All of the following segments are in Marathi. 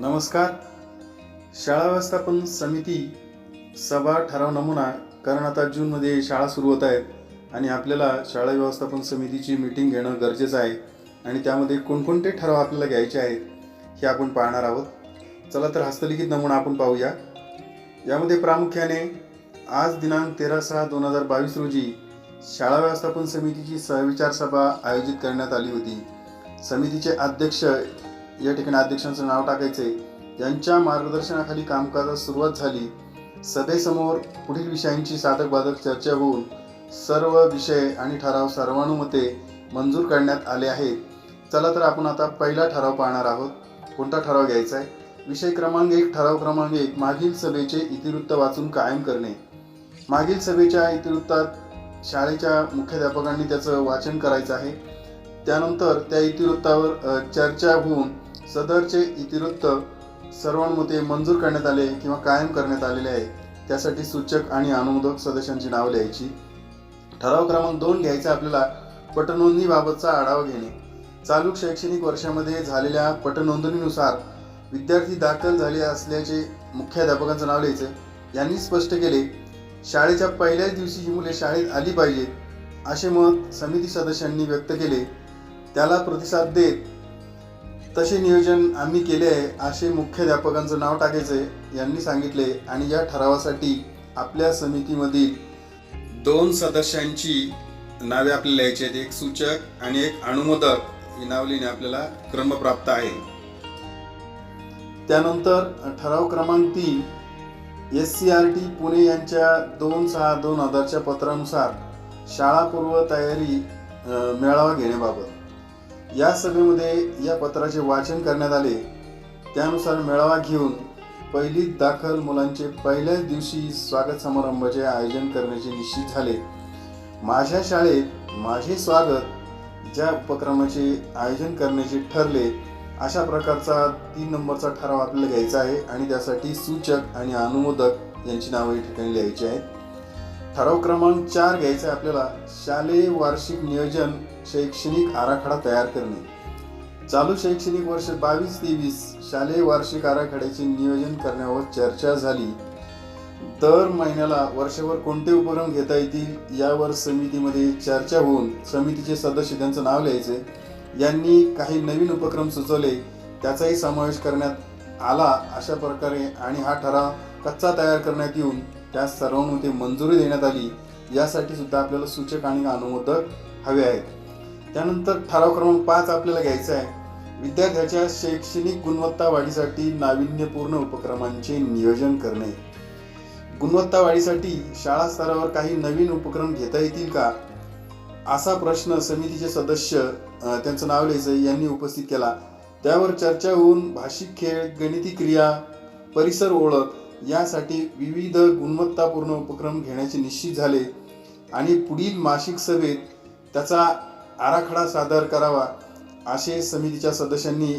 नमस्कार. शाळा व्यवस्थापन समिती सभा ठराव नमुना कारण आता जूनमध्ये शाळा सुरू होत आहेत आणि आपल्याला शाळा व्यवस्थापन समितीची मीटिंग घेणं गरजेचं आहे आणि त्यामध्ये कोणकोणते ठराव आपल्याला घ्यायचे आहेत हे आपण पाहणार आहोत. चला तर हस्तलिखित नमुना आपण पाहूया. यामध्ये प्रामुख्याने आज दिनांक तेरा सहा दोन हजार बावीस रोजी शाळा व्यवस्थापन समितीची सहविचार सभा आयोजित करण्यात आली होती. समितीचे अध्यक्ष या ठिकाणी अध्यक्षांचं नाव टाकायचे यांच्या मार्गदर्शनाखाली कामकाजास सुरुवात झाली. सभेसमोर पुढील विषयांची साधक बाधक चर्चा होऊन सर्व विषय आणि ठराव सर्वानुमते मंजूर करण्यात आले आहेत. चला तर आपण आता पहिला ठराव पाहणार आहोत. कोणता ठराव घ्यायचा आहे विषय क्रमांक एक ठराव क्रमांक एक मागील सभेचे इतिवृत्त वाचून कायम करणे. मागील सभेच्या इतिवृत्तात शाळेच्या मुख्याध्यापकांनी त्याचं वाचन करायचं आहे. त्यानंतर त्या इतिवृत्तावर चर्चा होऊन सदरचे इतिवृत्त सर्वांमते मंजूर करण्यात आले किंवा कायम करण्यात आलेले आहे त्यासाठी सूचक आणि अनुमोदक सदस्यांची नावं लिहायची. ठराव क्रमांक दोन घ्यायचा आपल्याला पटनोंदणीबाबतचा आढावा घेणे. चालू शैक्षणिक वर्षामध्ये झालेल्या पटनोंदणीनुसार विद्यार्थी दाखल झाले असल्याचे मुख्याध्यापकांचं नाव लिहायचं यांनी स्पष्ट केले शाळेच्या पहिल्याच दिवशी ही मुले शाळेत आली पाहिजेत असे मत समिती सदस्यांनी व्यक्त केले. त्याला प्रतिसाद देत तसे नियोजन आम्ही केले आहे असे मुख्याध्यापकांचं नाव टाकायचे यांनी सांगितले आणि या ठरावासाठी आपल्या समितीमधील दोन सदस्यांची नावे आपल्याला लिहायची आहेत. एक सूचक आणि एक अनुमोदक ही नाव लिहिणे आपल्याला क्रमप्राप्त आहे. त्यानंतर ठराव क्रमांक तीन S C R T Pune यांच्या दोन सहा दोन हजारच्या पत्रानुसार शाळापूर्व तयारी मेळावा घेण्याबाबत. या सभेमध्ये या पत्राचे वाचन करण्यात आले. त्यानुसार मेळावा घेऊन पहिलीत दाखल मुलांचे पहिल्याच दिवशी स्वागत समारंभाचे आयोजन करण्याचे निश्चित झाले. माझ्या शाळेत माझे स्वागत ज्या उपक्रमाचे आयोजन करण्याचे ठरले अशा प्रकारचा तीन नंबरचा ठराव आपल्याला घ्यायचा आहे आणि त्यासाठी सूचक आणि अनुमोदक यांची नावे या ठिकाणी लिहायची आहेत. ठराव क्रमांक चार घ्यायचा आहे आपल्याला. शालेय वार्षिक नियोजन शैक्षणिक आराखडा तयार करणे. चालू शैक्षणिक वर्ष बावीस तेवीस शालेय वार्षिक आराखड्याचे नियोजन करण्यावर चर्चा झाली. दर महिन्याला वर्षभर कोणते उपक्रम घेता येतील यावर समितीमध्ये चर्चा होऊन समितीचे सदस्य त्यांचं नाव लिहायचे. यांनी काही नवीन उपक्रम सुचवले. त्याचाही समावेश करण्यात आला अशा प्रकारे आणि हा ठराव कच्चा तयार करण्यात येऊन त्या सर्वांमध्ये मंजुरी देण्यात आली. यासाठी सुद्धा आपल्याला सूचक आणि अनुमोदक हवे आहेत. त्यानंतर ठराव क्रमांक पाच आपल्याला घ्यायचा आहे. विद्यार्थ्याच्या शैक्षणिक गुणवत्ता वाढीसाठी नाविन्यपूर्ण उपक्रमांचे नियोजन करणे. गुणवत्ता वाढीसाठी शाळा स्तरावर काही नवीन उपक्रम घेता येतील का? असा प्रश्न समितीचे सदस्य त्यांचं नाव लिहायचं यांनी उपस्थित केला. त्यावर चर्चा होऊन भाषिक खेळ गणिती क्रिया परिसर ओळख यासाठी विविध गुणवत्तापूर्ण उपक्रम घेण्याचे निश्चित झाले आणि पुढील मासिक सभेत त्याचा आराखडा सादर करावा असे समितीच्या सदस्यांनी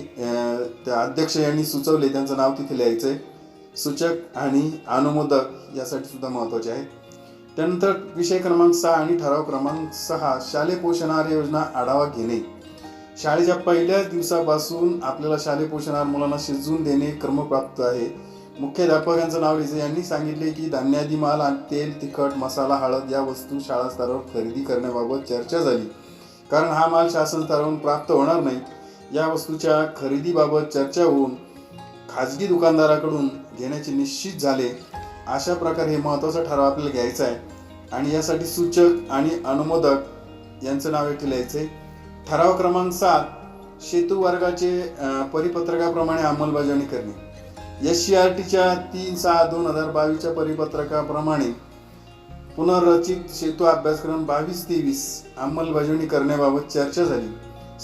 त्या अध्यक्ष यांनी सुचवले. त्यांचं नाव तिथे लिहायचं आहे सूचक आणि अनुमोदक यासाठी सुद्धा महत्त्वाचे आहे. त्यानंतर विषय क्रमांक सहा आणि ठराव क्रमांक सहा शालेय पोषण आहार योजना आढावा घेणे. शाळेच्या पहिल्याच दिवसापासून आपल्याला शालेय पोषण आहार मुलांना शिजवून देणे क्रमप्राप्त आहे. मुख्याध्यापक यांचं नाव लिहायचं यांनी सांगितले की धान्यादी माल आणि तेल तिखट मसाला हळद या वस्तू शाळा स्तरावर खरेदी करण्याबाबत चर्चा झाली. कारण हा माल शासन स्तरावरून प्राप्त होणार नाही. या वस्तूच्या खरेदीबाबत चर्चा होऊन खाजगी दुकानदाराकडून घेण्याचे निश्चित झाले. अशा प्रकारे हे महत्त्वाचा ठराव आपल्याला घ्यायचा आहे. आणि यासाठी सूचक आणि अनुमोदक यांचं नाव येथे लिहायचे ठराव क्रमांक सात शेतू वर्गाचे परिपत्रकाप्रमाणे अंमलबजावणी करणे. एस सी आर टीच्या तीन सहा दोन हजार बावीसच्या परिपत्रकाप्रमाणे पुनर्रचित सेतू अभ्यासक्रम बावीस तेवीस अंमलबजावणी करण्याबाबत चर्चा झाली.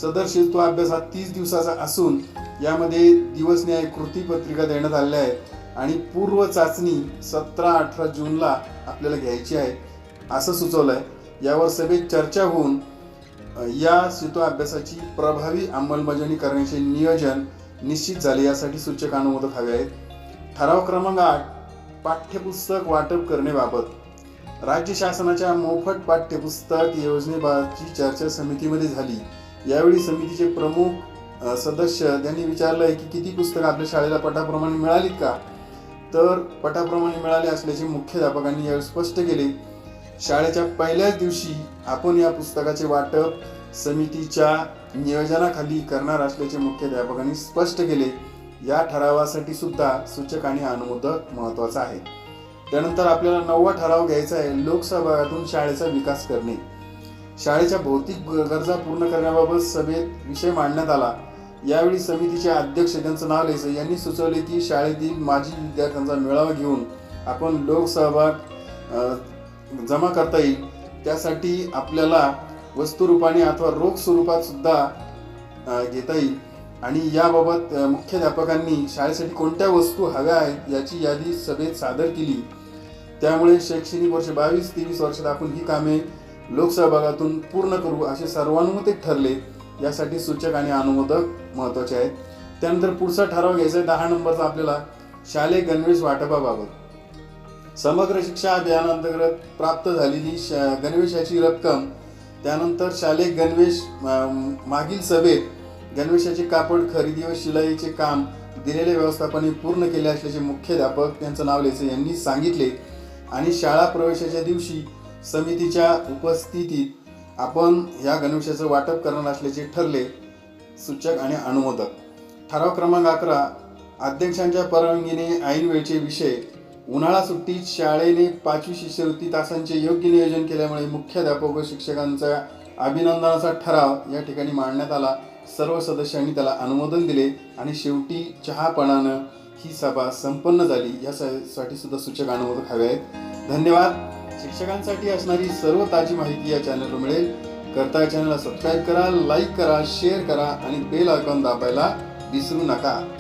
सदर सेतू अभ्यास हा तीस दिवसाचा असून यामध्ये दिवसन्याय कृती पत्रिका देण्यात आलेल्या आहेत आणि पूर्व चाचणी सतरा अठरा जूनला आपल्याला घ्यायची आहे असं सुचवलं आहे यावर सभेत चर्चा होऊन या सेतू अभ्यासाची प्रभावी अंमलबजावणी करण्याचे नियोजन निश्चित झाले. यासाठी सूचक अनुमोदक हवे आहेत. ठराव क्रमांक आठ पाठ्यपुस्तक वाटप करण्याबाबत. राज्य शासनाच्या मोफत पाठ्यपुस्तक योजनेबाबतची चर्चा समितीमध्ये झाली. यावेळी समितीचे प्रमुख सदस्य त्यांनी विचारलं आहे की किती पुस्तकं आपल्या शाळेला पटाप्रमाणे मिळालीत का? तर पटाप्रमाणे मिळाले असल्याचे मुख्याध्यापकांनी यावेळी स्पष्ट केले. शाळेच्या पहिल्याच दिवशी आपण या पुस्तकाचे वाटप समितीच्या नियोजनाखाली करणार असल्याचे मुख्याध्यापकांनी स्पष्ट केले. या ठरावासाठी सुद्धा सूचक आणि अनुमोदक महत्त्वाचा आहे. त्यानंतर आपल्याला नववा ठराव घ्यायचा आहे लोकसहभागातून शाळेचा विकास करणे. शाळेच्या भौतिक ग- गरजा पूर्ण करण्याबाबत सभेत विषय मांडण्यात आला. यावेळी समितीचे अध्यक्ष त्यांचं नाव लिहायचं यांनी सुचवले की शाळेतील माजी विद्यार्थ्यांचा मेळावा घेऊन आपण लोकसहभाग जमा करता येईल. त्यासाठी आपल्याला वस्तुरूपाने अथवा रोख स्वरूपात सुद्धा घेता येईल. आणि याबाबत मुख्याध्यापकांनी शाळेसाठी कोणत्या वस्तू हव्या आहेत याची यादी सभेत सादर केली. त्यामुळे शैक्षणिक वर्ष बावीस तेवीस वर्षात आपण ही कामे लोकसहभागातून पूर्ण करू असे सर्वानुमते ठरले. यासाठी सूचक आणि अनुमोदक महत्त्वाचे आहेत. त्यानंतर पुढचा ठराव घ्यायचा आहे. दहा नंबरचा आपल्याला शालेय गणवेश वाटपाबाबत. समग्र शिक्षा अभियानांतर्गत प्राप्त झालेली श- गणवेशाची रक्कम त्यानंतर शालेय गणवेश मागील सभेत गणवेशाचे कापड खरेदी व शिलाईचे काम दिलेले व्यवस्थापने पूर्ण केले असल्याचे मुख्याध्यापक त्यांचं नाव लिहायचं यांनी सांगितले. आणि शाळा प्रवेशाच्या दिवशी समितीच्या उपस्थितीत आपण या गणवेशाचं वाटप करणार असल्याचे ठरले सूचक आणि अनुमोदक. ठराव क्रमांक अकरा अध्यक्षांच्या परवानगीने ऐन वेळचे विषय उन्हाळा सुट्टीत शाळेने पाचवी शिष्यवृत्ती तासांचे योग्य नियोजन केल्यामुळे मुख्याध्यापक व शिक्षकांचा अभिनंदनाचा ठराव या ठिकाणी मांडण्यात आला. सर्व सदस्यांनी त्याला अनुमोदन दिले आणि शेवटी चहापणानं ही सभा संपन्न झाली. यासाठी सुद्धा सूचक अनुमोदक हवे आहेत. धन्यवाद. शिक्षकांसाठी असणारी सर्व ताजी माहिती या चॅनलवर मिळेल. करता चॅनलला सबस्क्राईब करा लाईक करा शेअर करा आणि बेल आयकॉन दाबायला विसरू नका.